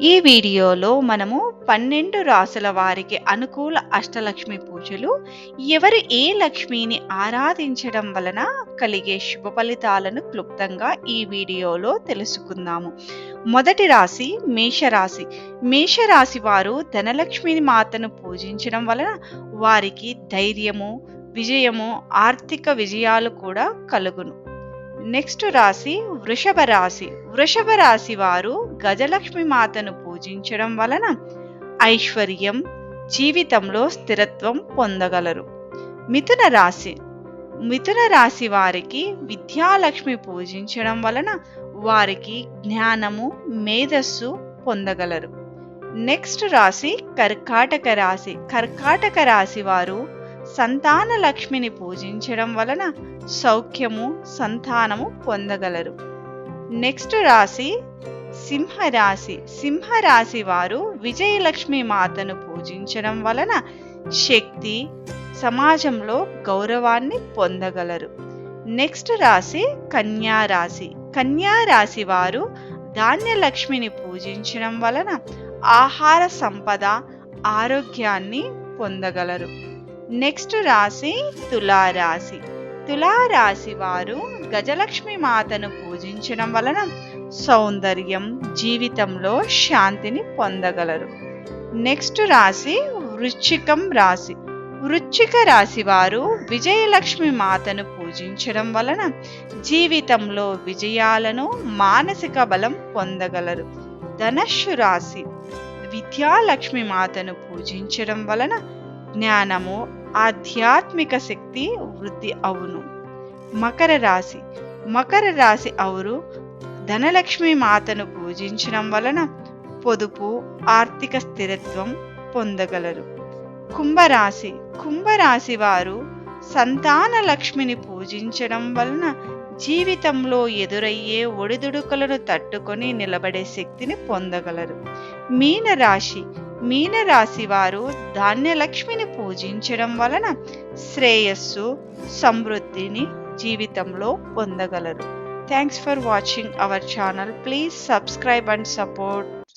ఈ వీడియోలో మనము పన్నెండు రాసుల వారికి అనుకూల అష్టలక్ష్మి పూజలు ఎవరు ఏ లక్ష్మిని ఆరాధించడం వలన కలిగే శుభ ఫలితాలను క్లుప్తంగా ఈ వీడియోలో తెలుసుకుందాము. మొదటి రాశి మేషరాశి. మేషరాశి వారు ధనలక్ష్మిని మాతను పూజించడం వలన వారికి ధైర్యము విజయము ఆర్థిక విజయాలు కూడా కలుగును. నెక్స్ట్ రాశి వృషభ రాశి. వృషభ రాశి వారు గజలక్ష్మి మాతను పూజించడం వలన ఐశ్వర్యం జీవితంలో స్థిరత్వం పొందగలరు. మిథున రాశి. మిథున రాశి వారికి విద్యాలక్ష్మి పూజించడం వలన వారికి జ్ఞానము మేధస్సు పొందగలరు. నెక్స్ట్ రాశి కర్కాటక రాశి. కర్కాటక రాశి వారు సంతాన లక్ష్మిని పూజించడం వలన సౌఖ్యము సంతానము పొందగలరు. నెక్స్ట్ రాశి సింహరాశి. సింహరాశి వారు విజయలక్ష్మి మాతను పూజించడం వలన శక్తి సమాజంలో గౌరవాన్ని పొందగలరు. నెక్స్ట్ రాశి కన్యా రాశి. కన్యా రాశి వారు ధాన్యలక్ష్మిని పూజించడం వలన ఆహార సంపద ఆరోగ్యాన్ని పొందగలరు. నెక్స్ట్ రాశి తులారాశి. తులారాశి వారు గజలక్ష్మి మాతను పూజించడం వలన సౌందర్యం జీవితంలో శాంతిని పొందగలరు. నెక్స్ట్ రాశి వృశ్చికం రాశి. వృశ్చిక రాశి వారు విజయలక్ష్మి మాతను పూజించడం వలన జీవితంలో విజయాలను మానసిక బలం పొందగలరు. ధనస్సు రాశి విద్యాలక్ష్మి మాతను పూజించడం వలన జ్ఞానము ఆధ్యాత్మిక శక్తి వృద్ధి అవును. మకర రాశి. మకర రాశి అవురు ధనలక్ష్మి మాతను పూజించడం వలన పొదుపు ఆర్థిక స్థిరత్వం పొందగలరు. కుంభరాశి. కుంభరాశి వారు సంతాన లక్ష్మిని పూజించడం వలన జీవితంలో ఎదురయ్యే ఒడిదుడుకులను తట్టుకొని నిలబడే శక్తిని పొందగలరు. మీనరాశి. మీనరాశి వారు ధాన్యలక్ష్మిని పూజించడం వలన శ్రేయస్సు సమృద్ధిని జీవితంలో పొందగలరు. Thanks for watching our channel please subscribe and support